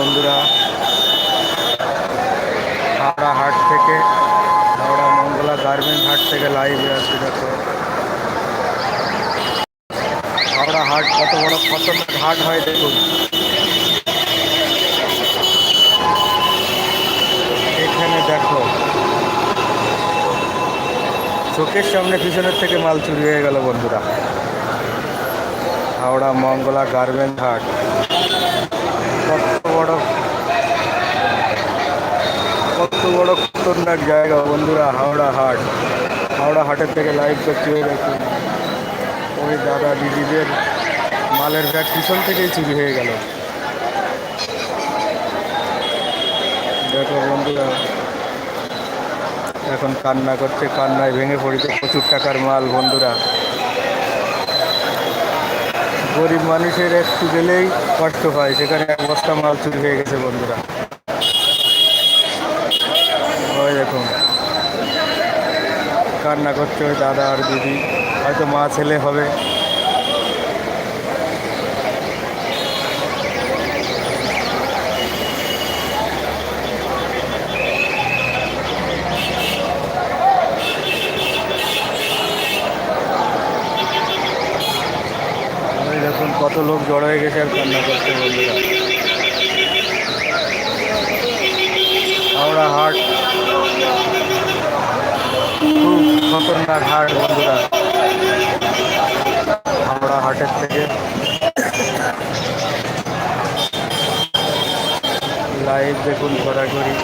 বন্ধুরা। হাওড়া হাট থেকে, হাওড়া মঙ্গলা গার্মেন্ট হাট থেকে লাইভে আসছি দেখো। হাওড়া হাট কত বড় খতরনাক হাট হয়, দেখুন। এখানে দেখো, চোখের সামনে পিছনের থেকে মাল চুরি হয়ে গেল, বন্ধুরা। হাওড়া মঙ্গলা গার্মেন্ট হাট কত বড় কত বড় খতরনাক জায়গা বন্ধুরা হাওড়া হাট হাওড়া হাটের থেকে লাইভ করছি ওই দেখুন ওই দাদা দিদিদের মালের ব্যাগ পিছন থেকেই চুরি হয়ে গেল দেখো বন্ধুরা এখন কান্না করছে কান্নায় ভেঙে পড়েছে প্রচুর টাকার মাল বন্ধুরা গরিব মানুষের একটু গেলেই কষ্ট হয় সেখানে এক বস্তা মাল চুরি হয়ে গেছে বন্ধুরা দেখুন। কান্না করছে ওই দাদা আর দিদি। হয়তো মা ছেলে হবে। দেখুন কত লোক জড়ো হয়ে গেছে আর কান্না করছে বন্ধুরা। হাওড়া হাট। খুব খতরনাক হাট বন্ধুরা। হাওড়া হাটের থেকে লাইভ দেখুন ঘোরাঘুরি।